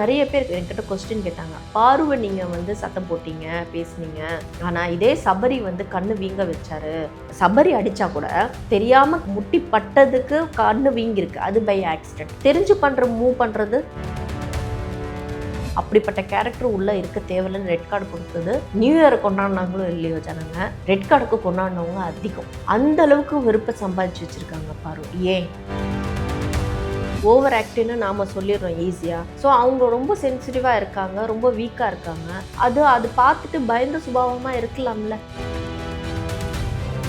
நிறைய பேர் என்கிட்ட கொஸ்டின் கேட்டாங்க. பார்வை நீங்கள் வந்து சத்தம் போட்டீங்க பேசுனீங்க. ஆனால் இதே சபரி வந்து கண்ணு வீங்க வச்சாரு. சபரி அடிச்சா கூட தெரியாம முட்டி பட்டதுக்கு கண்ணு வீங்கிருக்கு அது பை ஆக்சிடென்ட் தெரிஞ்சு பண்ற மூவ் பண்றது. அப்படிப்பட்ட கேரக்டர் உள்ளே இருக்க தேவையில்லைன்னு ரெட் கார்டு கொடுத்தது நியூ இயர் கொண்டாடினாங்களும் இல்லையோ ஜனங்க ரெட் கார்டுக்கு கொண்டாடினவங்க அதிகம். அந்த அளவுக்கு விருப்பம் சம்பாதிச்சு வச்சிருக்காங்க பாரு. ஏன்? ஓவர் ஆக்டின்னு நாம் சொல்லிடுறோம் ஈஸியாக ஸோ அவங்க ரொம்ப சென்சிட்டிவாக இருக்காங்க ரொம்ப வீக்காக இருக்காங்க. அது அது பார்த்துட்டு பயந்த சுபாவமாக இருக்கலாம்ல.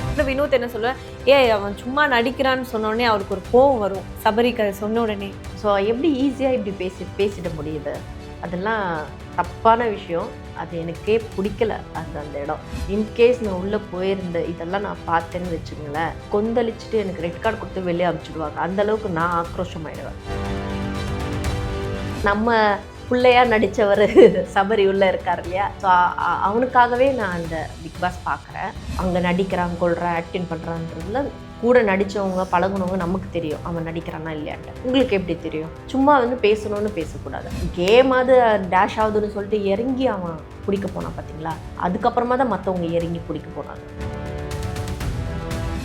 அப்புறம் வினோத் என்ன சொல்லுவேன் ஏய் அவன் சும்மா நடிக்கிறான்னு சொன்ன உடனே அவருக்கு ஒரு கோவம் வரும். சபரிக்கு சொன்ன உடனே. ஸோ எப்படி ஈஸியாக இப்படி பேசி பேசிட முடியுது? அதெல்லாம் தப்பான விஷயம். அது எனக்கே பிடிக்கல அது அந்த இடம். இன்கேஸ் நான் உள்ளே போயிருந்த இதெல்லாம் நான் பார்த்தேன்னு வச்சுங்களேன் கொந்தளிச்சுட்டு எனக்கு ரெட் கார்டு கொடுத்து வெளியே அனுப்பிச்சிடுவாங்க. அந்த அளவுக்கு நான் ஆக்ரோஷமாயிடுவேன். நம்ம பிள்ளையா நடித்தவர் சபரி உள்ள இருக்கார் இல்லையா? ஸோ அவனுக்காகவே நான் அந்த பிக் பாஸ் பார்க்குறேன். அங்கே நடிக்கிறான் கொள்கிறான் ஆக்டிங் பண்ணுறான்றதுல கூட நடித்தவங்க பழகுனவங்க நமக்கு தெரியும் அவன் நடிக்கிறானா இல்லையான்ட்டு. உங்களுக்கு எப்படி தெரியும்? சும்மா வந்து பேசணும்னு பேசக்கூடாது. கேமாவது டேஷ் ஆகுதுன்னு சொல்லிட்டு இறங்கி அவன் பிடிக்க போனான் பார்த்தீங்களா அதுக்கப்புறமா தான் மற்றவங்க இறங்கி பிடிக்க போனாங்க.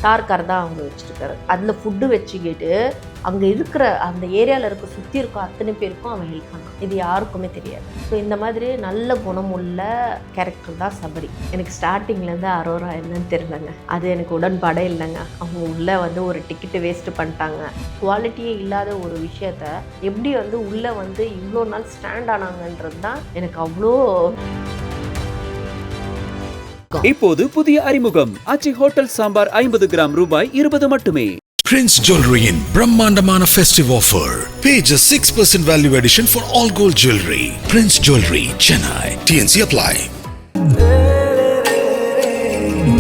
டார்க்கார் தான் அவங்க வச்சுருக்காரு. அந்த ஃபுட்டு வச்சுக்கிட்டு அங்கே இருக்கிற அந்த ஏரியாவில் இருக்க சுற்றி இருக்க அத்தனை பேருக்கும் அவன் ஹெல்ப் பண்ணான். இது யாருக்குமே தெரியாது. ஸோ இந்த மாதிரி நல்ல குணமுள்ள கேரக்டர் தான் சபரி. எனக்கு ஸ்டார்டிங்லேருந்து அரோரா என்னன்னு தெரியலங்க. அது எனக்கு உடன்பாடே இல்லைங்க. அவங்க உள்ளே வந்து ஒரு டிக்கெட்டு வேஸ்ட்டு பண்ணிட்டாங்க. குவாலிட்டியே இல்லாத ஒரு விஷயத்த எப்படி வந்து உள்ளே வந்து இவ்வளோ நாள் ஸ்டாண்ட் ஆனாங்கன்றது தான் எனக்கு அவ்வளோ இப்போது புதிய அறிமுகம் ஆச்சி ஹோட்டல் சாம்பார் ஐம்பது கிராம் ரூபாய் இருபது மட்டுமே Jewelry in Brahmandamana festive offer. Pay just 6% value addition for all gold jewelry. Prince Jewelry, Chennai. TNC apply.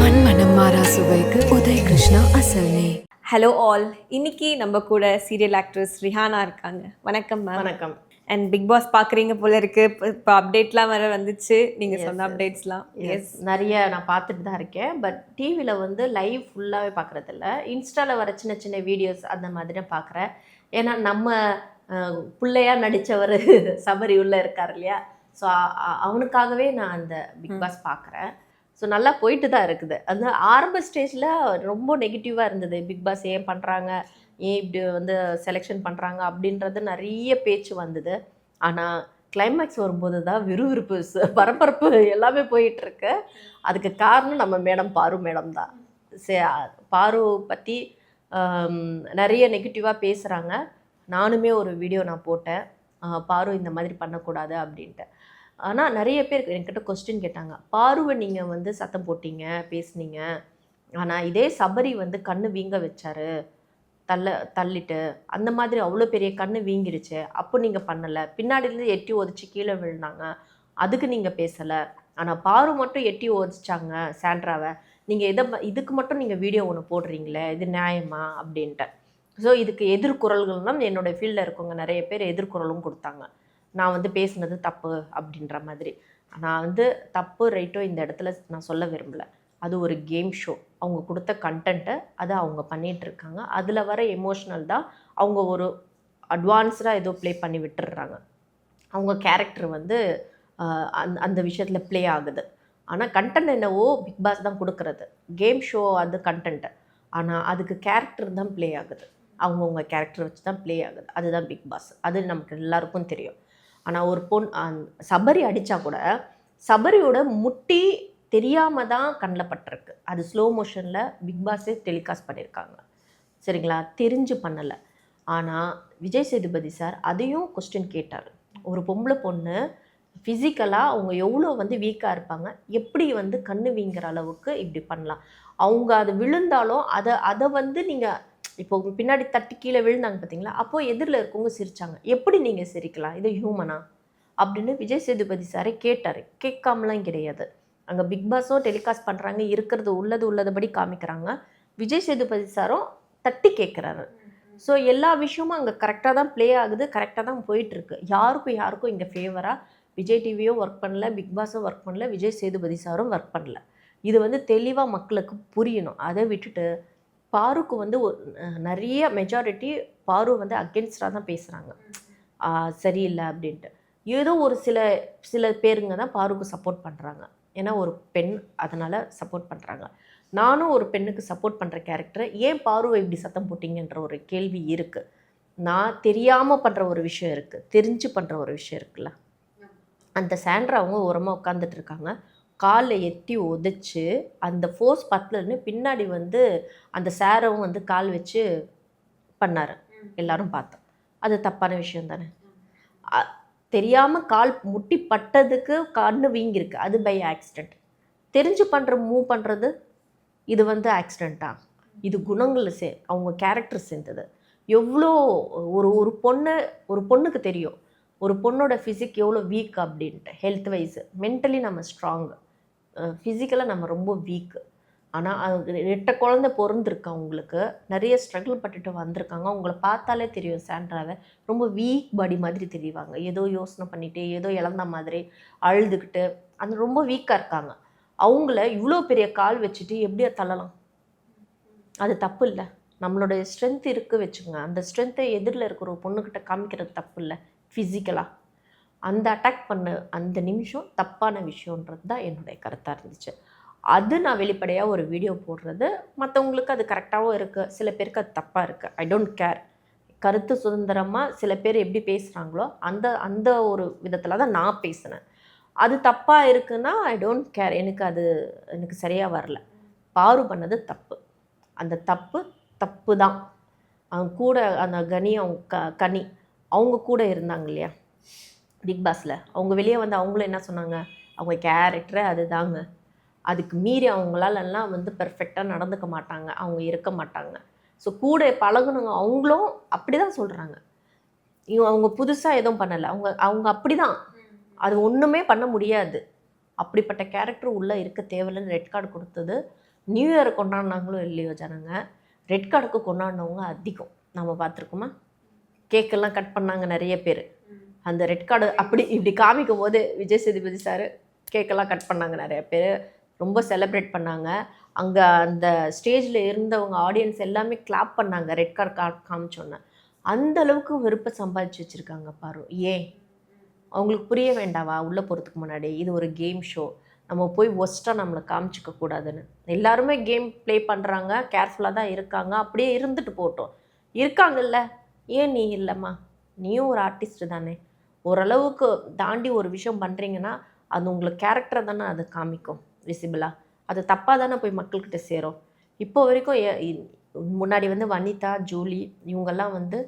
மண்மனம் மாறா சுவைக்கு உதய் கிருஷ்ணா அசல் நெய் ஹலோ ஆல் இன்னைக்கு நம்ம கூட சீரியல் ஆக்ட்ரஸ் ரிஹானா இருக்காங்க வணக்கம் மேம் வணக்கம் அண்ட் பிக் பாஸ் பார்க்குறீங்க போல இருக்கு. இப்போ அப்டேட்லாம் வர வந்துச்சு. நீங்க Yes, சொன்ன. அப்டேட்ஸ்லாம் எஸ் நிறைய நான் பார்த்துட்டு தான் இருக்கேன். பட் டிவியில் வந்து லைவ் ஃபுல்லாகவே பார்க்குறதில்ல இன்ஸ்டாவில் வர சின்ன சின்ன வீடியோஸ் அந்த மாதிரி பார்க்குறேன் ஏன்னா நம்ம அஹ், பிள்ளையா நடித்தவர் சபரி உள்ளே இருக்கார் இல்லையா? ஸோ அவனுக்காகவே நான் அந்த பிக். பாஸ் பார்க்குறேன் ஸோ நல்லா போயிட்டு தான் இருக்குது. அந்த ஆரம்ப ஸ்டேஜில் ரொம்ப நெகட்டிவாக இருந்தது. பிக் பாஸ் ஏன் பண்ணுறாங்க ஏன் இப்படி வந்து செலெக்ஷன் பண்ணுறாங்க அப்படின்றது நிறைய பேச்சு வந்தது. ஆனால் கிளைமேக்ஸ் வரும்போது தான் விறுவிறுப்பு பரபரப்பு எல்லாமே போயிட்டுருக்கு. அதுக்கு காரணம் நம்ம மேடம் பாரு மேடம் தான். சே பாரு பற்றி நிறைய நெகட்டிவாக பேசுகிறாங்க நானுமே ஒரு வீடியோ நான் போட்டேன். பாரு இந்த மாதிரி பண்ணக்கூடாது அப்படின்ட்டு. ஆனால் நிறைய பேர் என்கிட்ட கொஸ்டின் கேட்டாங்க. பார்வை நீங்கள் வந்து சத்தம் போட்டீங்க பேசுனீங்க. ஆனால் இதே சபரி வந்து கண்ணு வீங்க வச்சார். தள்ள தள்ளிட்டு அந்த மாதிரி அவ்வளோ பெரிய கண்ணு வீங்கிருச்சு. அப்போ நீங்கள் பண்ணலை. பின்னாடிலேருந்து எட்டி ஒதிச்சு கீழே விழுந்தாங்க. அதுக்கு நீங்கள் பேசலை. ஆனால் பாரு மட்டும் எட்டி ஒதிச்சாங்க சாண்ட்ராவை. நீங்கள் இதை இதுக்கு மட்டும் நீங்கள் வீடியோ ஒன்று போடுறீங்களே இது நியாயமா? அப்படின்ட்டு. ஸோ இதுக்கு எதிர்குரல்கள்லாம் என்னோடய ஃபீல்டில் இருக்கவங்க நிறைய பேர் எதிர்குரலும் கொடுத்தாங்க. நான் வந்து பேசுனது தப்பு அப்படின்ற மாதிரி. நான் வந்து தப்பு ரைட்டோ இந்த இடத்துல நான் சொல்ல விரும்பல. அது ஒரு கேம் ஷோ அவங்க கொடுத்த கண்டென்ட்டை அதை அவங்க பண்ணிகிட்ருக்காங்க அதில் வர எமோஷ்னல் தான் அவங்க ஒரு அட்வான்ஸ்டாக ஏதோ ப்ளே பண்ணி விட்டுடுறாங்க. அவங்க கேரக்டர் வந்து அந் அந்த அந்த விஷயத்தில் ப்ளே ஆகுது. ஆனால் கண்டென்ட் என்னவோ பிக் பாஸ் தான் கொடுக்குறது. கேம் ஷோ அது கண்டென்ட்டு ஆனால் அதுக்கு கேரக்டர் தான் ப்ளே ஆகுது. அவங்கவுங்க கேரக்டர் வச்சு தான் ப்ளே ஆகுது. அதுதான் பிக் பாஸ் அது நமக்கு எல்லாருக்கும் தெரியும். ஆனால் ஒரு பொண் சபரி அடித்தா கூட சபரியோட முட்டி தெரியாமல் தான் கண்ணில் பட்டிருக்கு. அது ஸ்லோ மோஷனில் பிக் பாஸே டெலிகாஸ்ட் பண்ணியிருக்காங்க சரிங்களா? தெரிஞ்சு பண்ணலை. ஆனால் விஜய் சேதுபதி சார் அதையும் கொஸ்டின் கேட்டார். ஒரு பொம்பளை பொண்ணு ஃபிசிக்கலாக அவங்க எவ்வளோ வந்து வீக்காக இருப்பாங்க? எப்படி வந்து கண்ணு வீங்குற அளவுக்கு இப்படி பண்ணலாம்? அவங்க அது விழுந்தாலும் அதை அதை வந்து நீங்கள் இப்போ உங்க பின்னாடி தட்டி கீழே விழுந்தாங்க பார்த்தீங்களா அப்போது எதிரில் இருக்கவங்க சிரிச்சாங்க. எப்படி நீங்கள் சிரிக்கலாம்? இது ஹியூமனா அப்படின்னு விஜய் சேதுபதி சாரே கேட்டார். கேட்காமலாம் கிடையாது. அங்கே பிக் பாஸும் டெலிகாஸ்ட் பண்ணுறாங்க இருக்கிறது உள்ளது உள்ளதுபடி காமிக்கிறாங்க. விஜய் சேதுபதி சாரும் தட்டி கேட்குறாரு. ஸோ எல்லா விஷயமும் அங்கே கரெக்டாக தான் ப்ளே ஆகுது. கரெக்டாக தான் போயிட்டுருக்கு. யாருக்கும் யாருக்கும் இங்கே ஃபேவராக விஜய் டிவியும் ஒர்க் பண்ணல. பிக் பாஸும் ஒர்க் பண்ணல. விஜய் சேதுபதி சாரும் ஒர்க் பண்ணல. இது வந்து தெளிவாக மக்களுக்கு புரியணும். அதை விட்டுட்டு பாருக்கு வந்து நிறைய மெஜாரிட்டி பாரு வந்து அகென்ஸ்டாக தான் பேசுகிறாங்க சரியில்லை அப்படின்ட்டு. ஏதோ ஒரு சில சில பேருங்க தான் பாருக்கு சப்போர்ட் பண்ணுறாங்க ஏன்னா ஒரு பெண் அதனால் சப்போர்ட் பண்ணுறாங்க நானும் ஒரு பெண்ணுக்கு சப்போர்ட் பண்ணுற கேரக்டர் ஏன் பாருவை இப்படி சத்தம் போட்டிங்கன்ற ஒரு கேள்வி இருக்குது நான் தெரியாமல் பண்ணுற ஒரு விஷயம் இருக்குது தெரிஞ்சு பண்ணுற ஒரு விஷயம் இருக்குல்ல. அந்த சாண்ட்ரா அவங்க ஓரமாக உட்காந்துட்டு இருக்காங்க. காலில் எத்தி உதைச்சு அந்த ஃபோர்ஸ் பத்தலன்னு பின்னாடி வந்து அந்த சாரவும் வந்து கால் வச்சு பண்ணார். எல்லாரும் பார்த்தோம் அது தப்பான விஷயம் தானே? தெரியாமல் கால் முட்டி பட்டதுக்கு கண்ணு வீங்கிருக்கு அது பை ஆக்சிடெண்ட் தெரிஞ்சு பண்ணுற மூவ் பண்ணுறது இது வந்து ஆக்சிடெண்ட்டா இது குணங்களில் சே அவங்க கேரக்டர் சேர்ந்தது. எவ்வளோ ஒரு ஒரு பொண்ணு ஒரு பொண்ணுக்கு தெரியும். ஒரு பொண்ணோட ஃபிசிக் எவ்வளோ வீக் அப்படின்ட்டு ஹெல்த் வைஸு மென்டலி நம்ம ஸ்ட்ராங்கு ஃபிசிக்கலாக நம்ம ரொம்ப வீக்கு ஆனால் ரெட்ட குழந்தை பிறந்திருக்கு அவங்களுக்கு. நிறைய ஸ்ட்ரகிள் பட்டுட்டு வந்திருக்காங்க. அவங்கள பார்த்தாலே தெரியும் சாண்ட்ராவை. ரொம்ப வீக் பாடி மாதிரி தெரிவாங்க. ஏதோ யோசனை பண்ணிட்டு ஏதோ இழந்த மாதிரி அழுதுகிட்டு அந்த ரொம்ப வீக்காக இருக்காங்க. அவங்கள இவ்வளோ பெரிய கால் வச்சுட்டு எப்படியா தள்ளலாம்? அது தப்பு இல்லை. நம்மளுடைய ஸ்ட்ரென்த் இருக்கு வச்சுக்கோங்க. அந்த ஸ்ட்ரென்த்தை எதிரில் இருக்கிற ஒரு பொண்ணுக்கிட்ட காமிக்கிறது தப்பு இல்லை. ஃபிசிக்கலாக அந்த அட்டாக் பண்ண அந்த நிமிஷம் தப்பான விஷயன்றது தான் என்னுடைய கருத்தாக இருந்துச்சு. அது நான் வெளிப்படையாக ஒரு வீடியோ போடுறது மற்றவங்களுக்கு அது கரெக்டாகவும் இருக்குது சில பேருக்கு அது தப்பாக இருக்குது ஐ டோன்ட் கேர் கருத்து சுதந்திரமாக சில பேர் எப்படி பேசுகிறாங்களோ அந்த அந்த ஒரு விதத்தில் தான் நான் பேசினேன். அது தப்பாக இருக்குன்னா ஐ டோன்ட் கேர் எனக்கு அது எனக்கு சரியாக வரல. பாரு பண்ணது தப்பு. அந்த தப்பு தப்பு தான். அவங்க கூட அந்த கனி அவங்க க கனி அவங்க கூட இருந்தாங்க இல்லையா? பிக் பாஸில் அவங்க வெளியே வந்து அவங்களும் என்ன சொன்னாங்க? அவங்க கேரக்டரே அதுதாங்க. அதுக்கு மீறி அவங்களாலெல்லாம் வந்து பெர்ஃபெக்டாக நடந்துக்க மாட்டாங்க. அவங்க இருக்க மாட்டாங்க. ஸோ கூட பழகுனவங்க அவங்களும் அப்படி தான் சொல்கிறாங்க இவங்க அவங்க புதுசாக எதுவும் பண்ணலை. அவங்க அவங்க அப்படி தான் அது ஒன்றுமே பண்ண முடியாது. அப்படிப்பட்ட கேரக்டர் உள்ளே இருக்க தேவையில்லைன்னு ரெட் கார்டு கொடுத்தது நியூ இயர் கொண்டாடினாங்களோ இல்லையோ ஜனங்க ரெட் கார்டுக்கு கொண்டாடினவங்க அதிகம். நம்ம பார்த்துருக்கோமா? கேக்கெல்லாம் கட் பண்ணாங்க நிறைய பேர். அந்த ரெட் கார்டு அப்படி இப்படி காமிக்கும் போது விஜய் சேதுபதி சார் கேக்கெல்லாம் கட் பண்ணாங்க நிறைய பேர். ரொம்ப செலிப்ரேட் பண்ணாங்க. அங்கே அந்த ஸ்டேஜில் இருந்தவங்க ஆடியன்ஸ் எல்லாமே கிளாப் பண்ணாங்க. ரெட் கார்டு கா காமிச்சோன்னே. அந்த அளவுக்கு விருப்பம் சம்பாதிச்சு வச்சுருக்காங்க பாரு. ஏன்? அவங்களுக்கு புரிய வேண்டாவா? உள்ளே போகிறதுக்கு முன்னாடி. இது ஒரு கேம் ஷோ நம்ம போய் ஒஸ்ட்டாக நம்மளை காமிச்சிக்க கூடாதுன்னு. எல்லாருமே கேம் ப்ளே பண்ணுறாங்க கேர்ஃபுல்லாக தான் இருக்காங்க. அப்படியே இருந்துட்டு போட்டோம் இருக்காங்கல்ல. ஏன் நீ இல்லைம்மா? நீயும் ஒரு ஆர்டிஸ்ட் தானே. ஓரளவுக்கு தாண்டி ஒரு விஷயம் பண்ணுறீங்கன்னா அது உங்களுக்கு கேரக்டரை தானே அது காமிக்கும் விசிபிளாக அது தப்பாக தானே போய் மக்கள்கிட்ட சேரும். இப்போ வரைக்கும் முன்னாடி வந்து வனிதா ஜூலி இவங்கெல்லாம் வந்து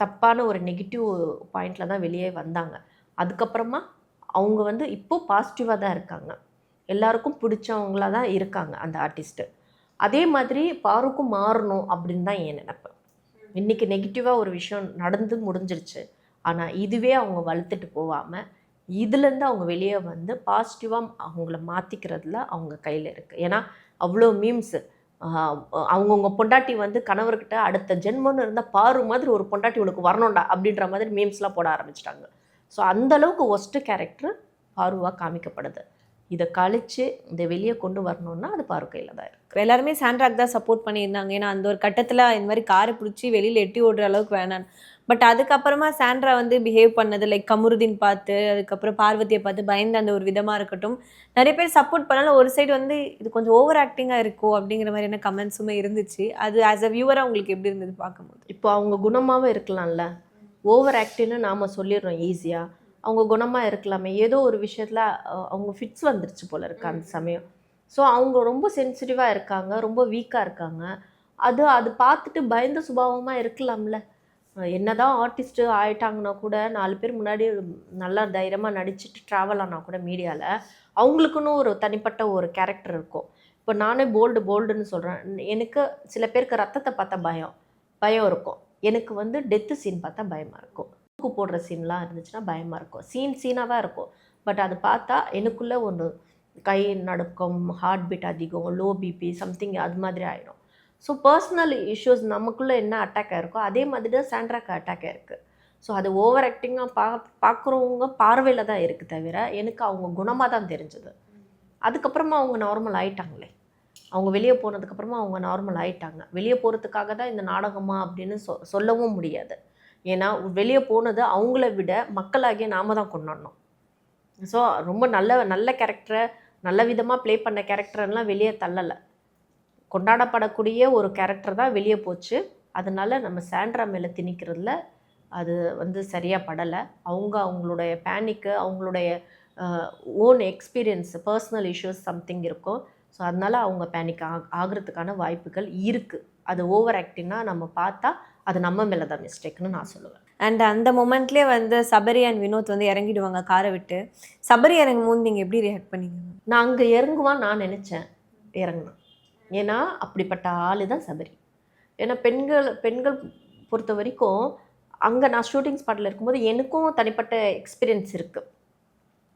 தப்பான ஒரு நெகட்டிவ் பாயிண்டில் தான் வெளியே வந்தாங்க. அதுக்கப்புறமா அவங்க வந்து இப்போது பாசிட்டிவாக தான் இருக்காங்க. எல்லாருக்கும் பிடிச்சவங்களா தான் இருக்காங்க அந்த ஆர்டிஸ்ட்டு அதே மாதிரி பாருக்கும் மாறணும் அப்படின்னு தான் என் நினப்பு. இன்றைக்கி நெகட்டிவாக ஒரு விஷயம் நடந்து முடிஞ்சிருச்சு. ஆனால் இதுவே அவங்க வளர்த்துட்டு போகாமல் இதுலேருந்து அவங்க வெளியே வந்து பாசிட்டிவாக அவங்கள மாற்றிக்கிறதுல அவங்க கையில் இருக்குது ஏன்னா அவ்வளோ மீம்ஸு அவங்கவுங்க பொண்டாட்டி வந்து கணவர்கிட்ட அடுத்த ஜென்மம்னு இருந்தால் பாரு மாதிரி ஒரு பொண்டாட்டி உனக்கு வரணும்டா அப்படின்ற மாதிரி மீம்ஸ்லாம் போட ஆரம்பிச்சிட்டாங்க. ஸோ அந்த அளவுக்கு ஒஸ்ட்டு கேரக்டர் பாருவாக காமிக்கப்படுது. இதை கழித்து இதை வெளியே கொண்டு வரணும்னா அது பாரு கையில் தான் இருக்குது எல்லாருமே சாண்ட்ராக் தான் சப்போர்ட் பண்ணியிருந்தாங்க. ஏன்னா அந்த ஒரு கட்டத்தில் இந்த மாதிரி காரை பிடிச்சி வெளியில் எட்டி ஓடுற அளவுக்கு வேணாம் பட் அதுக்கப்புறமா சாண்ட்ரா வந்து பிஹேவ் பண்ணது லைக் கமருதீன் பார்த்து அதுக்கப்புறம் பார்வதியை பார்த்து பயந்த அந்த ஒரு விதமாக இருக்கட்டும். நிறைய பேர் சப்போர்ட் பண்ணாலும் ஒரு சைடு வந்து இது கொஞ்சம் ஓவர் ஆக்டிங்காக இருக்கோ அப்படிங்கிற மாதிரியான கமெண்ட்ஸுமே இருந்துச்சு. அது ஆஸ் அ வியூவராக உங்களுக்கு எப்படி இருந்தது பார்க்கும்போது? இப்போ அவங்க குணமாகவும் இருக்கலாம்ல. ஓவர் ஆக்டின்னு நாம் சொல்லிடுறோம் ஈஸியாக அவங்க குணமாக இருக்கலாமே. ஏதோ ஒரு விஷயத்தில் அவங்க ஃபிட்ஸ் வந்துருச்சு போல இருக்கு அந்த சமயம். ஸோ அவங்க ரொம்ப சென்சிட்டிவாக இருக்காங்க ரொம்ப வீக்காக இருக்காங்க. அது அது பார்த்துட்டு பயந்த சுபாவமாக இருக்கலாம்ல. என்ன என்னதான் ஆர்டிஸ்ட்டு ஆயிட்டாங்கன்னா கூட நாலு பேர் முன்னாடி நல்லா தைரியமாக நடிச்சிட்டு ட்ராவல் ஆனால் கூட மீடியாவில் அவங்களுக்குன்னு ஒரு தனிப்பட்ட ஒரு கேரக்டர் இருக்கும். இப்போ நானே போல்டு போல்டுன்னு சொல்கிறேன் எனக்கு சில பேருக்கு ரத்தத்தை பார்த்தா பயம். பயம் இருக்கும். எனக்கு வந்து டெத்து சீன் பார்த்தா பயமாக இருக்கும். தூக்கு போடுற சீன்லாம் இருந்துச்சுன்னா பயமாக இருக்கும். சீன் சீனாக தான் இருக்கும். பட் அது பார்த்தா எனக்குள்ளே ஒன்று கை நடுக்கம் ஹார்ட் பீட் அதிகம் லோ பிபி சம்திங் அது மாதிரி ஆயிடும். ஸோ பர்சனல் இஷ்யூஸ் நமக்குள்ளே என்ன அட்டாக் ஆகிருக்கோ அதே மாதிரி தான் சாண்ட்ராக்கு அட்டாக் ஆகிருக்கு ஸோ அது ஓவர் ஆக்டிங்காக பா பார்க்குறவங்க பார்வையில் தான் இருக்குது தவிர எனக்கு அவங்க குணமாக தான் தெரிஞ்சது. அதுக்கப்புறமா அவங்க நார்மல் ஆயிட்டாங்களே. அவங்க வெளியே போனதுக்கப்புறமா அவங்க நார்மல் ஆயிட்டாங்க. வெளியே போகிறதுக்காக தான் இந்த நாடகமா அப்படின்னு சொ சொல்லவும் முடியாது. ஏன்னா வெளியே போனது அவங்கள விட மக்களாகிய நாம தான் கொண்டாடணும். ஸோ ரொம்ப நல்ல நல்ல கேரக்டரை நல்ல விதமாக ப்ளே பண்ண கேரக்டர்லாம் வெளியே தள்ளலை. கொண்டாடப்படக்கூடிய ஒரு கேரக்டர் தான் வெளியே போச்சு. அதனால நம்ம சாண்ட்ரா மேலே திணிக்கிறதுல அது வந்து சரியாக படலை. அவங்க அவங்களுடைய பேனிக்கு அவங்களுடைய own experience personal issues something இருக்கும். ஸோ அதனால அவங்க பேனிக் ஆக ஆகிறதுக்கான வாய்ப்புகள் இருக்குது அது ஓவர் ஆக்டிங்னா நம்ம பார்த்தா அது நம்ம மேலே தான் மிஸ்டேக்னு நான் சொல்லுவேன். அண்ட் அந்த மொமெண்ட்லேயே வந்து சபரி அண்ட் வினோத் வந்து இறங்கிடுவாங்க காரை விட்டு. சபரி இறங்கும் போது நீங்கள் எப்படி ரியாக்ட் பண்ணீங்க? நான் அங்கே இறங்குவான் நான் நினச்சேன் இறங்கினேன் ஏன்னா அப்படிப்பட்ட ஆள் தான் சபரி. ஏன்னா பெண்கள் பெண்கள் பொறுத்த வரைக்கும் அங்கே நான் ஷூட்டிங் ஸ்பாட்டில் இருக்கும்போது எனக்கும் தனிப்பட்ட எக்ஸ்பீரியன்ஸ் இருக்குது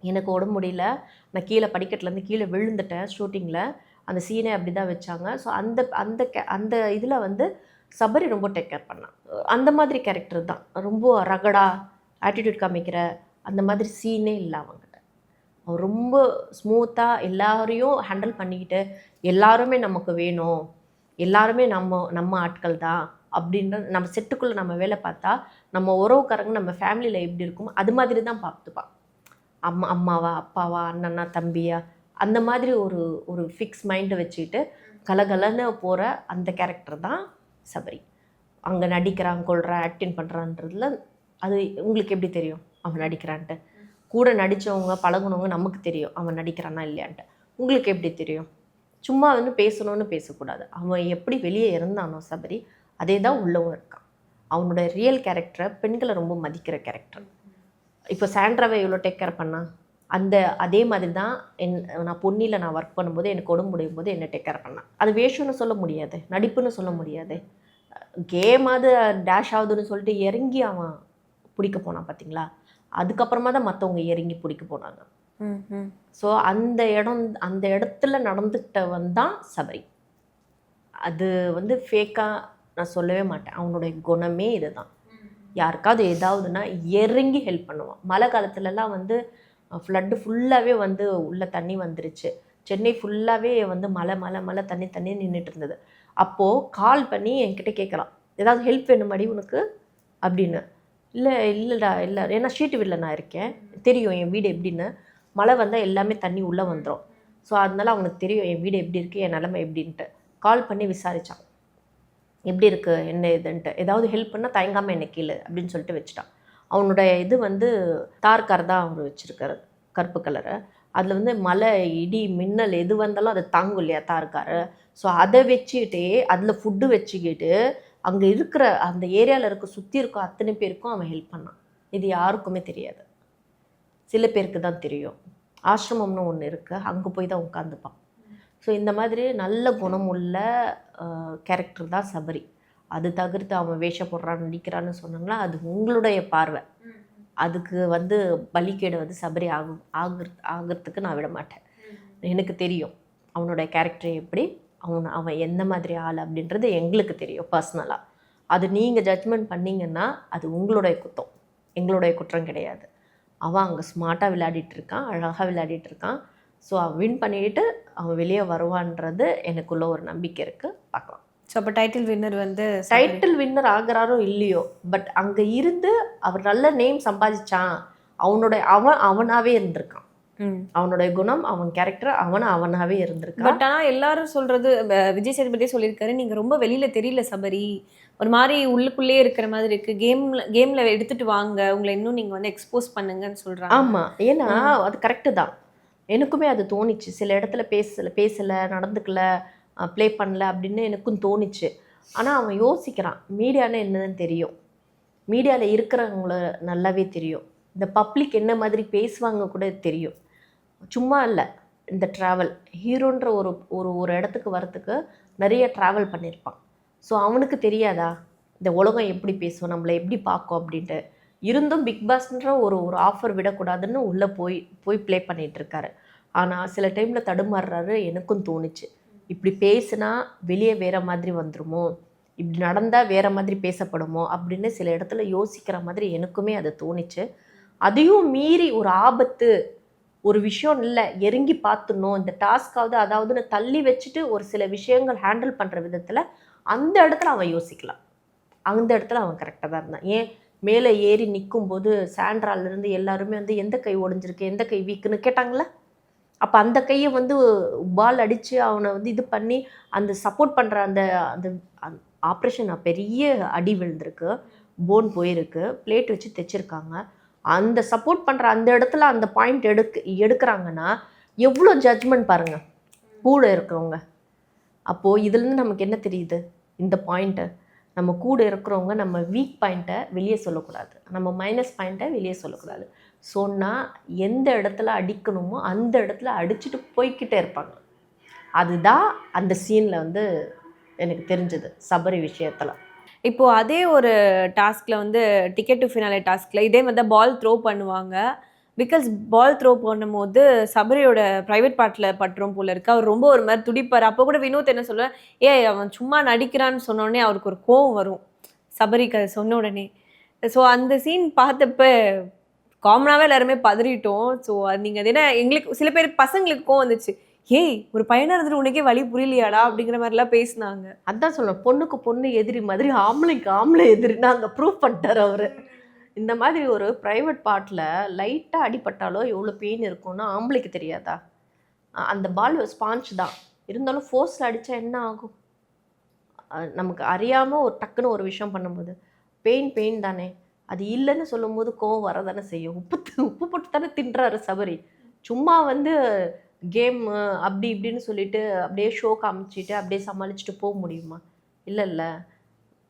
எனக்கு உடம்பு முடியல. நான் கீழே படிக்கட்டுலேருந்து கீழே விழுந்துட்டேன் ஷூட்டிங்கில் அந்த சீனே அப்படி தான் வச்சாங்க. ஸோ அந்த அந்த அந்த இதில் வந்து சபரி ரொம்ப டேக் கேர் பண்ணான் அந்த மாதிரி கேரக்டர் தான். ரொம்ப ரகடா ஆட்டிடியூட் காமிக்கிற அந்த மாதிரி சீனே இல்லை அவங்க. அவர் ரொம்ப ஸ்மூத்தாக எல்லாரையும் ஹேண்டில் பண்ணிக்கிட்டு எல்லாருமே நமக்கு வேணும் எல்லாருமே நம்ம நம்ம ஆட்கள் தான் அப்படின்ற நம்ம செட்டுக்குள்ளே நம்ம வேலை பார்த்தா நம்ம உறவுக்காரங்க நம்ம ஃபேமிலியில் எப்படி இருக்கும் அது மாதிரி தான் பார்த்துப்பான். அம்மா அம்மாவா அப்பாவா அண்ணனா தம்பியா அந்த மாதிரி ஒரு ஒரு ஃபிக்ஸ் மைண்டை வச்சுக்கிட்டு கலகலன்னு போகிற அந்த கேரக்டர் தான் சபரி. அங்கே நடிக்கிறான் கொள்கிறான் ஆக்டிங் பண்ணுறான்றதுல அது உங்களுக்கு எப்படி தெரியும்? அவன் நடிக்கிறான்ட்டு. கூட நடித்தவங்க பழகுனவங்க நமக்கு தெரியும் அவன் நடிக்கிறானா இல்லையான்ட்டு. உங்களுக்கு எப்படி தெரியும்? சும்மா வந்து பேசணும்னு பேசக்கூடாது. அவன் எப்படி வெளியே இருந்தானோ சபரி அதே தான் உள்ளவும் இருக்கான். அவனோட ரியல் கேரக்டரை பெண்களை ரொம்ப மதிக்கிற கேரக்டர் இப்போ சாண்ட்ராவை எவ்வளோ டேக் கேர் பண்ணா? அந்த அதே மாதிரி தான் என் நான் பொன்னியில் நான் ஒர்க் பண்ணும்போது எனக்கு உடம்பு முடியும் போது என்னை டேக் கேர் பண்ணான் அது வேஷம்னு சொல்ல முடியாது நடிப்புன்னு சொல்ல முடியாது. கேமாவது டேஷ் ஆகுதுன்னு சொல்லிட்டு இறங்கி அவன் பிடிக்க போனான் பார்த்தீங்களா அதுக்கப்புறமா தான் மற்றவங்க இறங்கி பிடிக்க போனாங்க. ஸோ அந்த இடம் அந்த இடத்துல நடந்துக்கிட்டவன் தான் சபரி. அது வந்து ஃபேக்காக நான் சொல்லவே மாட்டேன். அவனுடைய குணமே இதுதான். யாருக்காவது ஏதாவதுன்னா இறங்கி ஹெல்ப் பண்ணுவான். மழை காலத்துலலாம் வந்து ஃப்ளட்டு ஃபுல்லாகவே வந்து உள்ள தண்ணி வந்துருச்சு. சென்னை ஃபுல்லாகவே வந்து மழை மழை மழை தண்ணி தண்ணி நின்றுட்டு இருந்தது. அப்போது கால் பண்ணி என்கிட்ட கேட்கலாம். ஏதாவது ஹெல்ப் வேணுமாடி உனக்கு? அப்படின்னு. இல்லை இல்லைடா இல்லை. ஏன்னா ஷீட்டு வீட்டில் நான் இருக்கேன். தெரியும் என் வீடு எப்படின்னு. மழை வந்தால் எல்லாமே தண்ணி உள்ளே வந்துடும் ஸோ அதனால அவனுக்கு தெரியும் என் வீடு எப்படி இருக்குது என் நிலமை எப்படின்ட்டு. கால் பண்ணி விசாரித்தான் எப்படி இருக்குது என்ன இதுன்ட்டு ஏதாவது ஹெல்ப் பண்ணால் தயங்காமல் என்னை கீழே அப்படின்னு சொல்லிட்டு வச்சுட்டான். அவனோட இது வந்து தார் கார் தான் அவர் வச்சுருக்காரு கருப்பு கலரை அதில் வந்து மழை இடி மின்னல் எது வந்தாலும் அதை தாங்கும் இல்லையா தார் காரு. ஸோ அதை வச்சுக்கிட்டே அதில் ஃபுட்டு வச்சுக்கிட்டு அங்கே இருக்கிற அந்த ஏரியாவில் இருக்க சுற்றி இருக்க அத்தனை பேருக்கும் அவன் ஹெல்ப் பண்ணான். இது யாருக்குமே தெரியாது. சில பேருக்கு தான் தெரியும். ஆசிரமம்னு ஒன்று இருக்குது அங்கே போய் தான் உட்காந்துப்பான். ஸோ இந்த மாதிரி நல்ல குணமுள்ள கேரக்டர் தான் சபரி. அது தவிர்த்து அவன் வேஷம் போடுறான் நடிக்கிறான்னு சொன்னாங்கன்னா அது உங்களுடைய பார்வை. அதுக்கு வந்து பலிக்கேடு வந்து சபரி ஆகும் ஆகுற ஆகிறதுக்கு நான் விட மாட்டேன். எனக்கு தெரியும். அவனுடைய கேரக்டர் எப்படி? அவன் அவன் எந்த மாதிரி ஆள் அப்படின்றது எங்களுக்கு தெரியும் பர்சனலாக அது நீங்கள் ஜட்ஜ்மெண்ட் பண்ணீங்கன்னா அது உங்களுடைய குத்தம். எங்களுடைய குற்றம் கிடையாது. அவன் அங்கே ஸ்மார்ட்டாக விளையாடிட்டு இருக்கான் அழகாக விளையாடிட்டு இருக்கான். ஸோ அவன் வின் பண்ணிட்டு அவன் வெளியே வருவான்றது எனக்குள்ள ஒரு நம்பிக்கை இருக்குது பார்க்கலாம். ஸோ அப்போ டைட்டில் வின்னர் வந்து. டைட்டில் வின்னர் ஆகுறாரோ இல்லையோ பட் அங்கே இருந்து அவர் நல்ல நேம் சம்பாதிச்சான். அவனோட அவன் அவனாவே இருந்திருக்கான். அவனுடைய குணம் அவன் கேரக்டர் அவன் அவனாவே இருந்திருக்கான் பட் ஆனால் எல்லாரும் சொல்றது விஜய் சேதுபதியே சொல்லியிருக்காரு நீங்க ரொம்ப வெளியில தெரியல சபரி. ஒரு மாதிரி உள்ளுக்குள்ளே இருக்கிற மாதிரி இருக்கு. கேம்ல கேம்ல எடுத்துட்டு வாங்க உங்களை இன்னும் நீங்க வந்து எக்ஸ்போஸ் பண்ணுங்கன்னு சொல்றாங்க. ஆமாம் ஏன்னா அது கரெக்டு தான். எனக்குமே அது தோணுச்சு. சில இடத்துல பேசல பேசலை நடந்துக்கல ப்ளே பண்ணல அப்படின்னு எனக்கும் தோணுச்சு. ஆனால் அவன் யோசிக்கிறான். மீடியானா என்னன்னு தெரியும். மீடியாவில் இருக்கிறவங்கள நல்லாவே தெரியும். இந்த பப்ளிக் என்ன மாதிரி பேசுவாங்க கூட தெரியும். சும்மா இல்லை. இந்த ட்ராவல் ஹீரோன்ற ஒரு ஒரு ஒரு இடத்துக்கு வரத்துக்கு நிறைய ட்ராவல் பண்ணியிருப்பான் ஸோ அவனுக்கு தெரியாதா? இந்த உலகம் எப்படி பேசும்? நம்மளை எப்படி பார்க்கும்? அப்படின்ட்டு. இருந்தும் பிக் பாஸ்ன்ற ஒரு ஒரு ஆஃபர் விடக்கூடாதுன்னு உள்ளே போய் போய் ப்ளே பண்ணிகிட்ருக்காரு ஆனால் சில டைமில் தடுமாறுறாரு எனக்கும் தோணுச்சு. இப்படி பேசுனா வெளியே வேறு மாதிரி வந்துருமோ? இப்படி நடந்தால் வேறு மாதிரி பேசப்படுமோ? அப்படின்னு சில இடத்துல யோசிக்கிற மாதிரி எனக்குமே அது தோணுச்சு. அதையும் மீறி ஒரு ஆபத்து ஒரு விஷயம் இல்லை எருங்கி பார்த்துடணும். இந்த டாஸ்க்காவது அதாவதுன்னு தள்ளி வச்சுட்டு ஒரு சில விஷயங்கள் ஹேண்டில் பண்ணுற விதத்தில் அந்த இடத்துல அவன் யோசிக்கலாம். அந்த இடத்துல அவன் கரெக்டாக தான் இருந்தான். ஏன்? மேலே ஏறி நிற்கும்போது சாண்ட்ராலேருந்து எல்லாருமே வந்து எந்த கை உடஞ்சிருக்கு எந்த கை வீக்குன்னு? கேட்டாங்களே? அப்போ அந்த கையை வந்து பால் அடித்து அவனை வந்து இது பண்ணி அந்த சப்போர்ட் பண்ணுற அந்த அந்த ஆப்ரேஷன் பெரிய அடி விழுந்திருக்கு. போன் போயிருக்கு. பிளேட் வச்சு தைச்சிருக்காங்க. அந்த சப்போர்ட் பண்ணுற அந்த இடத்துல அந்த பாயிண்ட் எடுக்க எடுக்கிறாங்கன்னா எவ்வளோ ஜட்ஜ்மெண்ட் பாருங்கள் கூட இருக்கிறவங்க. அப்போது இதுலேருந்து நமக்கு என்ன தெரியுது? இந்த பாயிண்ட்டை நம்ம கூட இருக்கிறவங்க நம்ம வீக் பாயிண்ட்டை வெளியே சொல்லக்கூடாது. நம்ம மைனஸ் பாயிண்ட்டை வெளியே சொல்லக்கூடாது. சொன்னால் எந்த இடத்துல அடிக்கணுமோ அந்த இடத்துல அடிச்சுட்டு போய்கிட்டே இருப்பாங்க. அதுதான் அந்த சீனில் வந்து எனக்கு தெரிஞ்சது சபரி விஷயத்தில். இப்போது அதே ஒரு டாஸ்கில் வந்து டிக்கெட் டு ஃபினாலே டாஸ்கில் இதே மாதிரி தான் பால் த்ரோ பண்ணுவாங்க. பிகாஸ் பால் த்ரோ பண்ணும்போது சபரியோட ப்ரைவேட் பார்ட்டில் பட்டுரும் போல இருக்கு. அவர் ரொம்ப ஒரு மாதிரி துடிப்பார். அப்போ கூட வினோத் என்ன சொல்லுவார்? ஏ அவன் சும்மா நடிக்கிறான்னு சொன்னோடனே அவருக்கு ஒரு கோவம் வரும். சபரிக்கு அதை சொன்ன உடனே. ஸோ அந்த சீன் பார்த்தப்ப காமனாகவே எல்லாருமே பதறிட்டோம். ஸோ அது நீங்கள் அது என்ன எங்களுக்கு சில பேர் பசங்களுக்கு கோவம் வந்துச்சு. ஏய் ஒரு பையனாக இருந்துட்டு உனக்கே வழி புரியலையாடா அப்படிங்கிற மாதிரிலாம் பேசினாங்க. அதான் சொல்லுவேன் பொண்ணுக்கு பொண்ணு எதிரி மாதிரி ஆம்பளைக்கு ஆம்பளை எதிரின்னு அங்கே ப்ரூவ் பண்ணிட்டார் அவர். இந்த மாதிரி ஒரு ப்ரைவேட் பார்ட்டில் லைட்டாக அடிபட்டாலோ எவ்வளோ பெயின் இருக்கும்னு ஆம்பளைக்கு தெரியாதா? அந்த பால் ஸ்பாஞ்ச் தான். இருந்தாலும் ஃபோர்ஸில் அடித்தா என்ன ஆகும்? நமக்கு அறியாமல் ஒரு டக்குன்னு ஒரு விஷயம் பண்ணும்போது பெயின் பெயின் தானே. அது இல்லைன்னு சொல்லும்போது கோவம் வரதானே செய்யும். உப்பு உப்பு போட்டு தானே தின்றாரு சபரி. சும்மா வந்து கேம் அப்படி இப்படின்னு சொல்லிட்டு அப்படியே ஷோ காமிச்சிட்டு அப்படியே சமாளிச்சுட்டு போக முடியுமா? இல்லை இல்லை.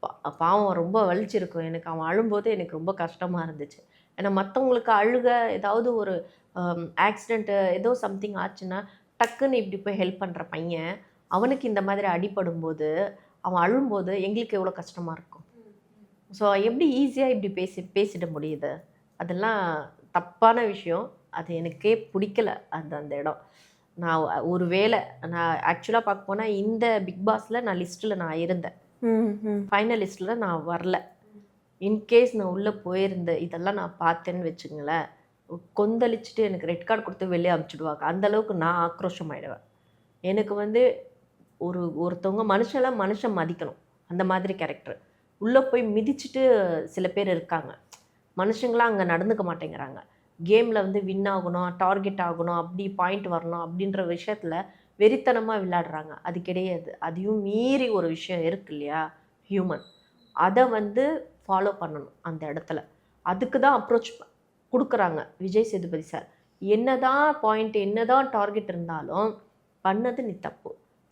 பா- பாவம் ரொம்ப வலிச்சிருக்கும். எனக்கு அவன் அழும்போது எனக்கு ரொம்ப கஷ்டமாக இருந்துச்சு. ஏன்னா மற்றவங்களுக்கு அழுக ஏதாவது ஒரு ஆக்சிடெண்ட்டு ஏதோ சம்திங் ஆச்சுன்னா டக்குன்னு இப்படி போய் ஹெல்ப் பண்ணுற பையன் அவனுக்கு இந்த மாதிரி அடிபடும்போது அவன் அழும்போது எங்களுக்கு எவ்வளோ கஷ்டமாக இருக்கும்? ஸோ எப்படி ஈஸியாக இப்படி பேசி பேசிட முடியுது? அதெல்லாம் தப்பான விஷயம். அது எனக்கே பிடிக்கல அந்த அந்த இடம். நான் ஒரு வேளை நான் ஆக்சுவலாக பார்க்க போனால் இந்த பிக் பாஸில் நான் லிஸ்ட்டில் நான் இருந்தேன். ஃபைனலிஸ்ட்டில் நான் வரல. இன்கேஸ் நான் உள்ளே போயிருந்தேன் இதெல்லாம் நான் பார்த்தேன்னு வச்சுங்களேன் கொந்தளிச்சுட்டு எனக்கு ரெட் கார்டு கொடுத்து வெளியே அமுச்சிடுவாங்க. அந்த அளவுக்கு நான் ஆக்ரோஷம் ஆயிடுவேன் எனக்கு வந்து ஒரு ஒருத்தவங்க மனுஷெல்லாம் மனுஷன் மதிக்கணும். அந்த மாதிரி கேரக்டர் உள்ளே போய் மிதிச்சுட்டு சில பேர் இருக்காங்க. மனுஷங்களாம் அங்கே நடந்துக்க மாட்டேங்கிறாங்க. கேமில் வந்து வின் ஆகணும் டார்கெட் ஆகணும் அப்படி பாயிண்ட் வரணும் அப்படின்ற விஷயத்தில் வெறித்தனமாக விளையாடுறாங்க. அது கிடையாது. அதையும் மீறி ஒரு விஷயம் இருக்கு இல்லையா? ஹியூமன் அதை வந்து ஃபாலோ பண்ணணும் அந்த இடத்துல. அதுக்கு தான் அப்ரோச் கொடுக்குறாங்க விஜய் சேதுபதி சார் என்னதான் பாயிண்ட் என்னதான் டார்கெட் இருந்தாலும் பண்ணது நீ தப்பு.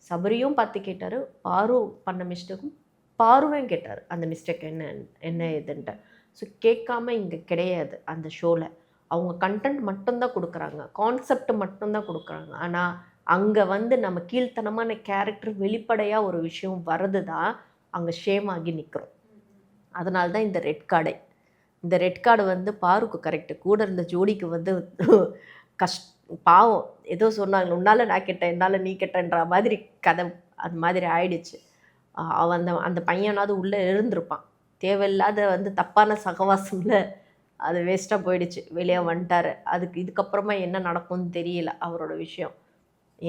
சபரியும் பார்த்து கேட்டார் பாரு பண்ண மிஸ்டேக்கும் பாருவையும் கேட்டார். அந்த மிஸ்டேக் என்ன என்ன ஏதுன்ட்டு. ஸோ கேட்காம இங்கே கிடையாது அந்த ஷோவில் அவங்க கண்டென்ட் மட்டும்தான் கொடுக்குறாங்க. கான்செப்ட் மட்டும்தான் கொடுக்குறாங்க. ஆனால் அங்கே வந்து நம்ம கீழ்த்தனமான கேரக்டர் வெளிப்படையாக ஒரு விஷயம் வர்றது தான் அங்கே ஷேம் ஆகி நிற்கிறோம் அதனால தான் இந்த ரெட் கார்டை இந்த ரெட் கார்டு வந்து பாருக்கு கரெக்டு கூட இருந்த ஜோடிக்கு வந்து கஷ் பாவம். ஏதோ சொன்னாங்க உன்னால நான் கெட்டேன் என்னால் நீ கெட்டன்ற மாதிரி கதை அது மாதிரி ஆயிடுச்சு. அவன் அந்த அந்த பையனாவது உள்ளே இருந்திருப்பான் தேவையில்லாத வந்து தப்பான சகவாசமில் அது வேஸ்ட்டாக போயிடுச்சு. வெளியே வந்துட்டாரு. அதுக்கு இதுக்கப்புறமா என்ன நடக்கும்னு தெரியல அவரோட விஷயம்.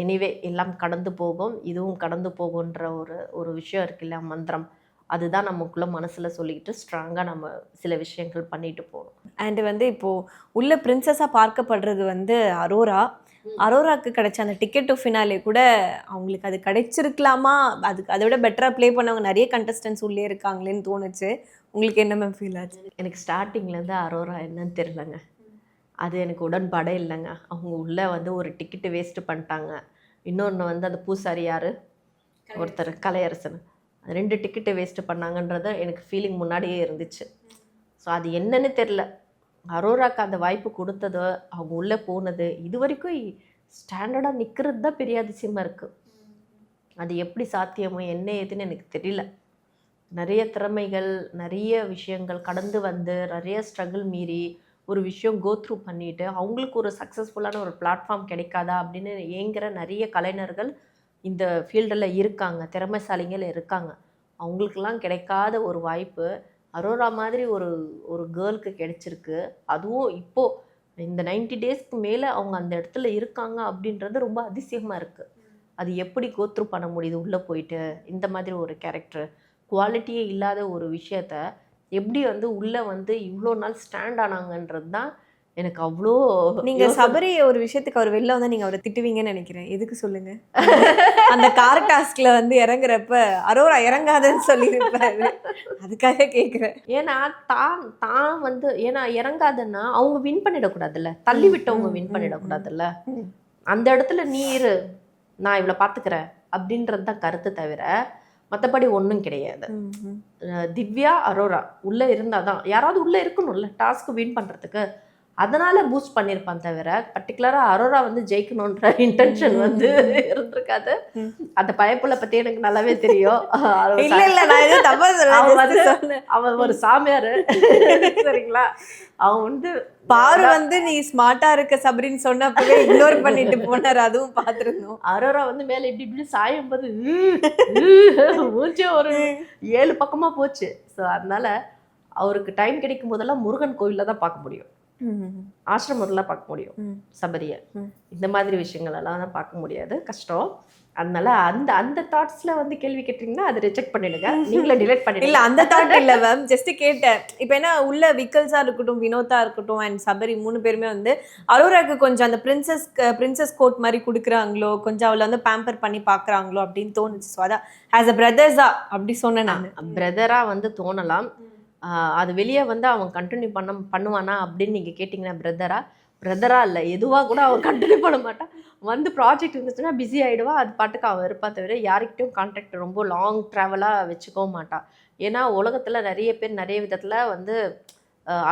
எனிவே எல்லாம் கடந்து போகும். இதுவும் கடந்து போகுன்ற ஒரு ஒரு விஷயம் இருக்கு இல்லையா மந்திரம். அதுதான் நமக்குள்ள மனசில் சொல்லிக்கிட்டு ஸ்ட்ராங்காக நம்ம சில விஷயங்கள் பண்ணிட்டு போகணும். அண்ட் வந்து இப்போ உள்ள பிரின்சஸா பார்க்கப்படுறது வந்து அரோரா. அரோராக்கு கிடைச்ச அந்த டிக்கெட் டு ஃபினாலே கூட அவங்களுக்கு அது கிடைச்சிருக்கலாமா? அதுக்கு அதை விட பெட்டராக ப்ளே பண்ணவங்க நிறைய கண்டஸ்டன்ஸ் உள்ளே இருக்காங்களேன்னு தோணுச்சு. உங்களுக்கு என்ன மேம் ஃபீல் ஆச்சு? எனக்கு ஸ்டார்டிங்லேருந்து அரோரா என்னன்னு தெரிலங்க அது எனக்கு உடன்பாடே இல்லைங்க. அவங்க உள்ளே வந்து ஒரு டிக்கெட்டு வேஸ்ட்டு பண்ணிட்டாங்க. இன்னொன்று வந்து அந்த பூசாரி யார்? ஒருத்தர் கலையரசன். அது ரெண்டு டிக்கெட்டு வேஸ்ட்டு பண்ணாங்கன்றது எனக்கு ஃபீலிங் முன்னாடியே இருந்துச்சு. ஸோ அது என்னன்னு தெரில அரோராக்கு அந்த வாய்ப்பு கொடுத்தது அவங்க உள்ளே போனது இது வரைக்கும் ஸ்டாண்டர்டாக நிற்கிறது தான் பெரிய அதிசயமாக இருக்குது அது எப்படி சாத்தியமோ என்ன ஏதுன்னு எனக்கு தெரியல. நிறைய திறமைகள் நிறைய விஷயங்கள் கடந்து வந்து நிறைய ஸ்ட்ரகிள் மீறி ஒரு விஷயம் கோத்ரூ பண்ணிவிட்டு பண்ணிட்டு அவங்களுக்கு ஒரு சக்ஸஸ்ஃபுல்லான ஒரு பிளாட்ஃபார்ம் கிடைக்காதா அப்படின்னு ஏங்குற நிறைய கலைஞர்கள் இந்த ஃபீல்டில் இருக்காங்க திறமைசாலிகள் இருக்காங்க. அவங்களுக்கெல்லாம் கிடைக்காத ஒரு வாய்ப்பு அரோரா மாதிரி ஒரு ஒரு கேர்ளுக்கு கிடைச்சிருக்கு. அதுவும் இப்போது இந்த 90 டேஸ்க்கு மேலே அவங்க அந்த இடத்துல இருக்காங்க அப்படின்றது ரொம்ப அதிசயமாக இருக்குது அது எப்படி கோத்ரூ பண்ண முடியுது உள்ளே போயிட்டு இந்த மாதிரி ஒரு கேரக்டர் குவாலிட்டியே இல்லாத ஒரு விஷயத்த எப்படி வந்து உள்ள வந்து இவ்வளோ நாள் ஸ்டாண்ட் ஆனாங்கன்றது தான் எனக்கு அவ்வளோ நீங்க யோசனை- சபரி ஒரு விஷயத்துக்கு அவர் வெளில வந்தா நீங்க அவரை திட்டுவீங்கன்னு நினைக்கிறேன். எதுக்கு சொல்லுங்க? அந்த கார் டாஸ்க்ல வந்து இறங்குறப்ப அரோரா இறங்காதன்னு சொல்லியிருப்பாரு. அதுக்காக கேக்குறேன். ஏன்னா தான் தான் வந்து ஏன்னா இறங்காதன்னா அவங்க வின் பண்ணிடக்கூடாதுல்ல. தள்ளி விட்டவங்க வின் பண்ணிடக்கூடாதுல்ல. அந்த இடத்துல நீ இரு. நான் இவளை பார்த்துக்கிறேன் அப்படின்றது தான் கருத்து தவிர மற்றபடி ஒன்றும் கிடையாது. திவ்யா அரோரா உள்ள இருந்தாதான் யாராவது உள்ள இருக்கணும்ல டாஸ்க் வின் பண்றதுக்கு அதனால பூஸ்ட் பண்ணியிருப்பான் தவிர பர்டிகுலரா அரோரா வந்து ஜெயிக்கணுன்ற இன்டென்ஷன் வந்து இருந்திருக்காது. அந்த பயப்புல பத்தி எனக்கு நல்லாவே தெரியும். அவ இல்ல இல்ல நான் எதுவும் தப்பா அவன் வந்து- அவன் ஒரு சாமியாரு. சரிங்களா? அவன் வந்து பாரு வந்து நீ ஸ்மார்ட்டா இருக்க சபரின்னு சொன்னப்பவே இக்னோர் பண்ணிட்டு போனாரு அதுவும் பாத்துருந்தோம் அரோரா வந்து மேல இப்படி இப்படி சாயும் போது மூச்சே ஒரு ஏழு பக்கமா போச்சு. ஸோ அதனால அவருக்கு டைம் கிடைக்கும் போதெல்லாம் முருகன் கோவில்ல தான் பார்க்க முடியும். ஆசிரமத்தில் பார்க்க முடியும். சபரியை. இந்த மாதிரி விஷயங்கள் எல்லாம் தான் பார்க்க முடியாது. கஷ்டம். அதனால அந்த அந்த தாட்ஸ்ல வந்து கேள்வி கேட்டீங்கன்னா அதை ரிஜெக்ட் பண்ணிடுங்க. நீங்களே டிலேட் இல்ல பண்ணிடுங்க. அந்த தாட் இல்ல மேம் ஜஸ்ட் கேட்டேன். இப்ப என்ன உள்ள விக்கல்ஸா இருக்கட்டும் வினோதா இருக்கட்டும் அண்ட் சபரி மூணு பேருமே வந்து அரோராக்கு கொஞ்சம் அந்த பிரின்சஸ் பிரின்சஸ் கோட் மாதிரி கொடுக்குறாங்களோ கொஞ்சம் அவளை வந்து பேம்பர் பண்ணி பாக்குறாங்களோ அப்படின்னு தோணுச்சு. ஸோ அதான் ஆஸ் அ பிரதர்ஸா அப்படி சொன்னேன் நான். பிரதரா வந்து தோணலாம். அது வெளியே வந்து அவன் கண்டினியூ பண்ண பண்ணுவானா அப்படின்னு நீங்கள் கேட்டிங்கன்னா பிரதரா பிரதரா இல்லை எதுவாக கூட அவன் கண்டினியூ பண்ண மாட்டான். வந்து ப்ராஜெக்ட் இருந்துச்சுன்னா பிஸி ஆகிடுவா அது பாட்டுக்கு அவன் இருப்பா தவிர யாருக்கிட்டையும் கான்டாக்ட் ரொம்ப லாங் ட்ராவலாக வச்சுக்கவும் மாட்டான். ஏன்னா உலகத்தில் நிறைய பேர் நிறைய விதத்தில் வந்து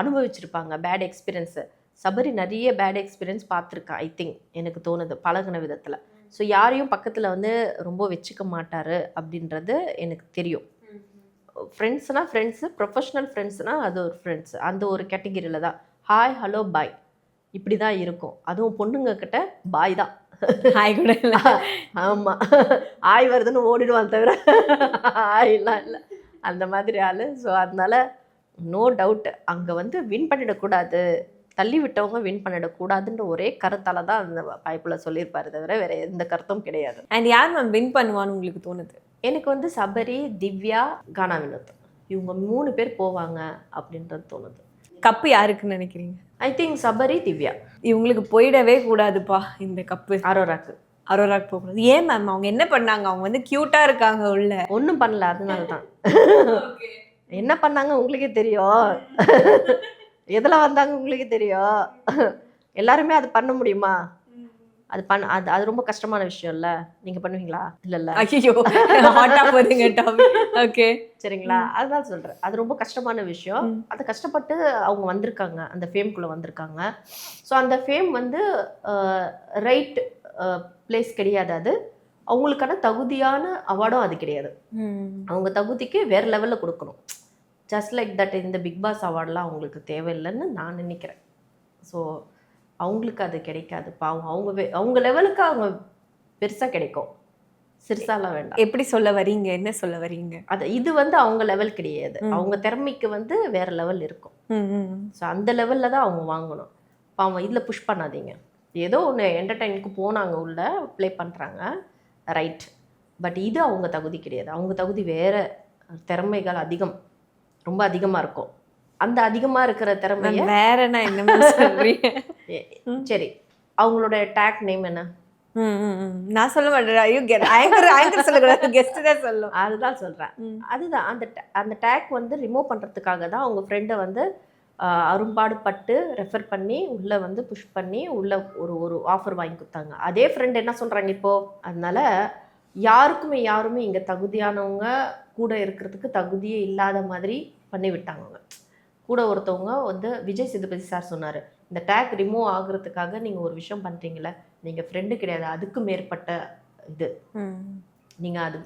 அனுபவிச்சிருப்பாங்க பேட் எக்ஸ்பீரியன்ஸு சபரி நிறைய பேட் எக்ஸ்பீரியன்ஸ் பார்த்துருக்கான் ஐ திங்க் எனக்கு தோணுது பழகுன விதத்தில். ஸோ யாரையும் பக்கத்தில் வந்து ரொம்ப வச்சுக்க மாட்டார் அப்படின்றது எனக்கு தெரியும். ஃப்ரெண்ட்ஸ்னால் ஃப்ரெண்ட்ஸு ப்ரொஃபஷ்னல் ஃப்ரெண்ட்ஸ்னால் அது ஒரு ஃப்ரெண்ட்ஸ் அந்த ஒரு கேட்டகிரியில் தான். ஹாய் ஹலோ பாய் இப்படி தான் இருக்கும். அதுவும் பொண்ணுங்க கிட்ட பாய் தான். ஹாய் கூட இல்ல. ஆமாம் ஆய் வருதுன்னு ஓடிடுவான் தவிர ஆயெல்லாம் இல்லை. அந்த மாதிரி ஆள். ஸோ அதனால நோ டவுட் அங்கே வந்து வின் பண்ணிடக்கூடாது. தள்ளி விட்டவங்க வின் பண்ணிடக்கூடாதுன்ற ஒரே கருத்தால தான் அந்த பைப்பில் சொல்லியிருப்பாரு தவிர வேற எந்த கருத்தும் கிடையாது. அண்ட் யார் மேம் வின் பண்ணுவான்னு உங்களுக்கு தோணுது? எனக்கு வந்து சபரி திவ்யா கானா வினோத். இவங்க மூணு பேர் போவாங்க அப்படின்றது தோணுது. கப்பு யாருக்குன்னு நினைக்கிறீங்க? I think Sabari Divya. இவங்களுக்கு போயிடவே கூடாதுப்பா இந்த கப்பு. அரோராக்கு. அரோராக்கு போகக்கூடாது ஏன் மேம் அவங்க என்ன பண்ணாங்க? அவங்க வந்து கியூட்டா இருக்காங்க உள்ள. ஒன்றும் பண்ணல அதனால தான். என்ன பண்ணாங்க உங்களுக்கே தெரியும். எதில் வந்தாங்க உங்களுக்கே தெரியும். எல்லாருமே அது பண்ண முடியுமா? அது பண்ண அது அது ரொம்ப கஷ்டமான விஷயம் இல்ல நீங்க பண்ணுவீங்களா? இல்ல இல்ல ஐயோ போதுங்க ஓகே. சரிங்களா? அதுதான் சொல்றேன். அது ரொம்ப கஷ்டமான விஷயம். அது கஷ்டப்பட்டு அவங்க வந்திருக்காங்க. அந்த ஃபேம்குள்ள வந்திருக்காங்க. ஸோ அந்த ஃபேம் வந்து ரைட் பிளேஸ் கிடையாது அது. அவங்களுக்கான தகுதியான அவார்டும் அது கிடையாது. அவங்க தகுதிக்கு வேற லெவல்ல கொடுக்கணும். ஜஸ்ட் லைக் தட் இந்த பிக் பாஸ் அவார்ட்லாம் அவங்களுக்கு தேவையில்லைன்னு நான் நினைக்கிறேன். ஸோ அவங்களுக்கு அது கிடைக்காது பாவம். அவங்க அவங்க லெவலுக்கு அவங்க பெருசா கிடைக்கும். சிறுசாலாம் வேண்டாம். எப்படி சொல்ல வரீங்க? என்ன சொல்ல வரீங்க? அது இது வந்து அவங்க லெவல் கிடையாது. அவங்க திறமைக்கு வந்து வேற லெவல் இருக்கும். ஸோ அந்த லெவலில் தான் அவங்க வாங்கணும். பாவம் இதில் புஷ் பண்ணாதீங்க. ஏதோ ஒன்று என்டர்டைனுக்கு போனாங்க உள்ள ப்ளே பண்ணுறாங்க ரைட் பட் இது அவங்க தகுதி கிடையாது. அவங்க தகுதி வேற திறமைகள் அதிகம். ரொம்ப அதிகமாக இருக்கும். அந்த அதிகமாக இருக்கிற திறமைய மேம், வேற நான் என்ன. சரி. அவங்களோட டேக் நேம் என்ன. நான் சொல்ல மாட்டேன். ஐயோ ஆங்கர் ஆங்கர் சொல்லக்கூடாது. கெஸ்ட் தான் சொல்லும். அதுதான் சொல்கிறேன். அதுதான். அந்த அந்த டேக் வந்து ரிமூவ் பண்ணுறதுக்காக தான் அவங்க ஃப்ரெண்டை வந்து ஆஹ், அரும்பாடுபட்டு ரெஃபர் பண்ணி உள்ளே வந்து புஷ் பண்ணி உள்ள ஒரு ஒரு ஆஃபர் வாங்கி கொடுத்தாங்க. அதே ஃப்ரெண்ட் என்ன சொல்கிறாங்க இப்போ? அதனால யாருக்குமே யாருமே இங்கே தகுதியானவங்க கூட இருக்கிறதுக்கு தகுதியே இல்லாத மாதிரி பண்ணி விட்டாங்க அவங்க. கூட ஒருத்தவங்க வந்து விஜய் சேதுபதி சார் சொன்னார் இந்த டேக் ரிமூவ் ஆகுறதுக்காக நீங்கள் ஒரு விஷயம் பண்ணுறீங்களே நீங்கள் ஃப்ரெண்டு கிடையாது அதுக்கு மேற்பட்ட இது. நீங்கள் அது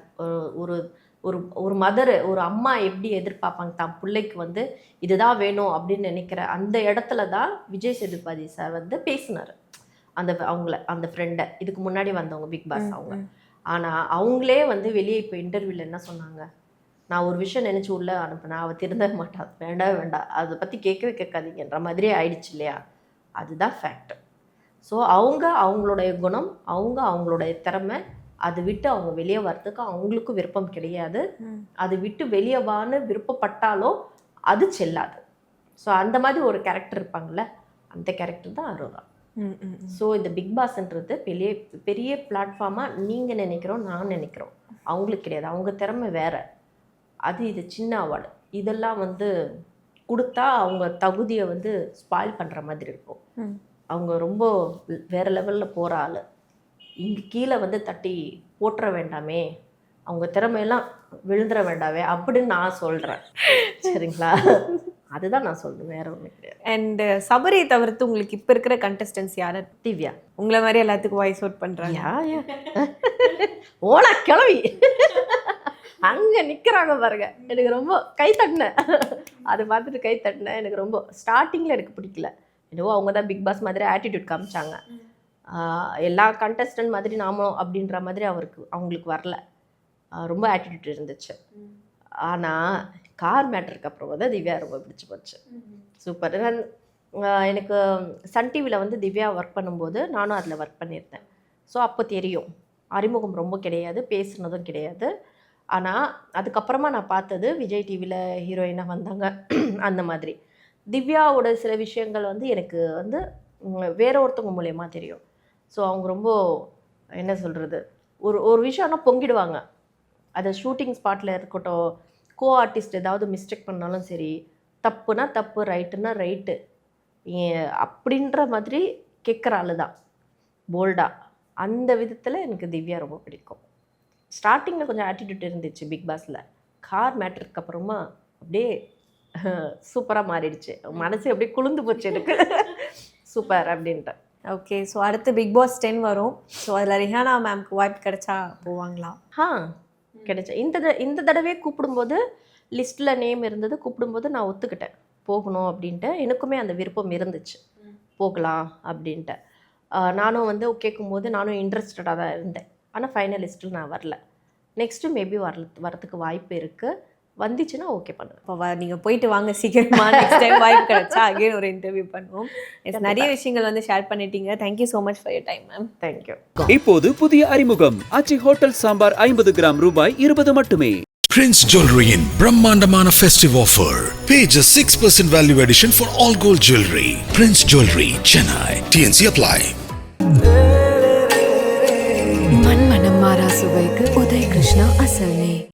ஒரு- ஒரு ஒரு மதர் ஒரு அம்மா எப்படி எதிர்பார்ப்பாங்க தான் பிள்ளைக்கு வந்து இதுதான் வேணும் அப்படின்னு நினைக்கிற அந்த இடத்துல தான் விஜய் சேதுபதி சார் வந்து பேசினார் அந்த அவங்கள அந்த ஃப்ரெண்டை இதுக்கு முன்னாடி வந்தவங்க பிக் பாஸ் அவங்க. ஆனால் அவங்களே வந்து வெளியே இப்போ இன்டர்வியூவில் என்ன சொன்னாங்க நான் ஒரு விஷயம் நினச்சி உள்ள அனுப்புனேன் அவள் திருந்தவே மாட்டாள் வேண்டாம் வேண்டாம் அதை பற்றி கேட்கவே கேட்காதீங்கன்ற மாதிரியே ஆயிடுச்சு இல்லையா? அதுதான் ஃபேக்ட் ஸோ அவங்க அவங்களுடைய குணம் அவங்க அவங்களுடைய திறமை அது விட்டு அவங்க வெளியே வர்றதுக்கு அவங்களுக்கும் விருப்பம் கிடையாது. அது விட்டு வெளியே வான்னு விருப்பப்பட்டாலும் அது செல்லாது. ஸோ அந்த மாதிரி ஒரு கேரக்டர் இருப்பாங்கல்ல அந்த கேரக்டர் தான் அரோரா. ஸோ இந்த பிக் பாஸ்ன்றது பெரிய பெரிய பிளாட்ஃபார்மாக நீங்கள் நினைக்கிறோம் நான் நினைக்கிறோம். அவங்களுக்கு கிடையாது. அவங்க திறமை வேற. அது இது சின்ன அவார்டு இதெல்லாம் வந்து கொடுத்தா அவங்க தகுதியை வந்து ஸ்பாயில் பண்ணுற மாதிரி இருக்கும். அவங்க ரொம்ப வேற லெவலில் போகிற ஆள். இங்கே கீழே வந்து தட்டி போட்டுற வேண்டாமே. அவங்க திறமையெல்லாம் விழுந்துட வேண்டாமே அப்படின்னு நான் சொல்கிறேன் சரிங்களா? அதுதான் நான் சொல்றேன் வேற ஒன்றும் கிடையாது. அண்ட் சபரியை தவிர்த்து உங்களுக்கு இப்ப இருக்கிற கண்டஸ்டன்ஸ் யாரு? திவ்யா. உங்களை மாதிரி எல்லாத்துக்கும் வாய்ஸ் அவுட் யா ஓனா கிளவி அங்கே நிற்கிறாங்க பாருங்க. எனக்கு ரொம்ப கை தட்டினேன். அதை பார்த்துட்டு கை தட்டினேன். எனக்கு ரொம்ப ஸ்டார்டிங்கில் எனக்கு பிடிக்கல. என்னவோ அவங்க தான் பிக் பாஸ் மாதிரி ஆட்டிடியூட் காமிச்சாங்க. எல்லா கண்டஸ்டன்ட் மாதிரி நாமளும் அப்படின்ற மாதிரி அவருக்கு அவங்களுக்கு வரல. ரொம்ப ஆட்டிடியூட் இருந்துச்சு. ஆனால் கார் மேட்டருக்கு அப்புறம் வந்து திவ்யா ரொம்ப பிடிச்சி போச்சு. சூப்பர் எனக்கு சன் டிவியில் வந்து திவ்யா ஒர்க் பண்ணும்போது நானும் அதில் ஒர்க் பண்ணியிருந்தேன். ஸோ அப்போ தெரியும். அறிமுகம் ரொம்ப கிடையாது பேசுனதும் கிடையாது. ஆனால் அதுக்கப்புறமா நான் பார்த்தது விஜய் டிவியில் ஹீரோயினாக வந்தாங்க. அந்த மாதிரி. திவ்யாவோட சில விஷயங்கள் வந்து எனக்கு வந்து வேற ஒருத்தவங்க மூலயமா தெரியும். ஸோ அவங்க ரொம்ப என்ன சொல்கிறது ஒரு ஒரு விஷயம்னா பொங்கிடுவாங்க. அது ஷூட்டிங் ஸ்பாட்டில் இருக்கட்டும் கோ ஆர்டிஸ்ட் ஏதாவது மிஸ்டேக் பண்ணாலும் சரி தப்புனா தப்பு ரைட்டுனா ரைட்டு அப்படின்ற மாதிரி கேட்குற ஆளு தான் போல்டா அந்த விதத்தில் எனக்கு திவ்யா ரொம்ப பிடிக்கும். ஸ்டார்டிங்கில் கொஞ்சம் ஆட்டிடியூட் இருந்துச்சு பிக் பாஸில் கார் மேட்டருக்கு அப்புறமா அப்படியே சூப்பராக மாறிடுச்சு. மனசு அப்படியே குளிர்ந்து போச்சு எனக்கு. சூப்பர் அப்படின்ட்டு ஓகே ஸோ அடுத்து பிக் பாஸ் டென் வரும். ஸோ அதில் ரிஹானா மேம்க்கு வாய்ப்பு கிடைச்சா போவாங்களா? ஆ கிடைச்ச. இந்த இந்த தடவை கூப்பிடும்போது லிஸ்ட்டில் நேம் இருந்தது கூப்பிடும்போது நான் ஒத்துக்கிட்டேன். போகணும் அப்படின்ட்டு எனக்குமே அந்த விருப்பம் இருந்துச்சு. போகலாம் அப்படின்ட்டு நானும் வந்து கேட்கும்போது நானும் இன்ட்ரெஸ்டடாக தான் இருந்தேன். ஆனால் ஃபைனல் லிஸ்ட்டில் நான் வரல. நெக்ஸ்ட்டு மேபி வரல வரத்துக்கு வாய்ப்பு இருக்குது வந்துச்சுன்னா ஓகே பண்ணுவேன். இப்போ வ நீங்கள் போயிட்டு வாங்க சீக்கிரமா. நெக்ஸ்ட் டைம் வாய்ப்பு கிடைச்சா அகைன் ஒரு இன்டர்வியூ பண்ணுவோம். நிறைய விஷயங்கள் வந்து ஷேர் பண்ணிட்டீங்க. Thank you so much for your time ma'am thank you இப்போது புதிய அறிமுகம். ஆச்சி ஹோட்டல் சாம்பார் ஐம்பது கிராம் ரூபாய் இருபது மட்டுமே. Prince Jewelry in Brahmandamana festive offer. Pay just 6% value addition for all gold jewelry. Prince Jewelry, Chennai. TNC apply. மண் மனம் மாறா சுவைக்கு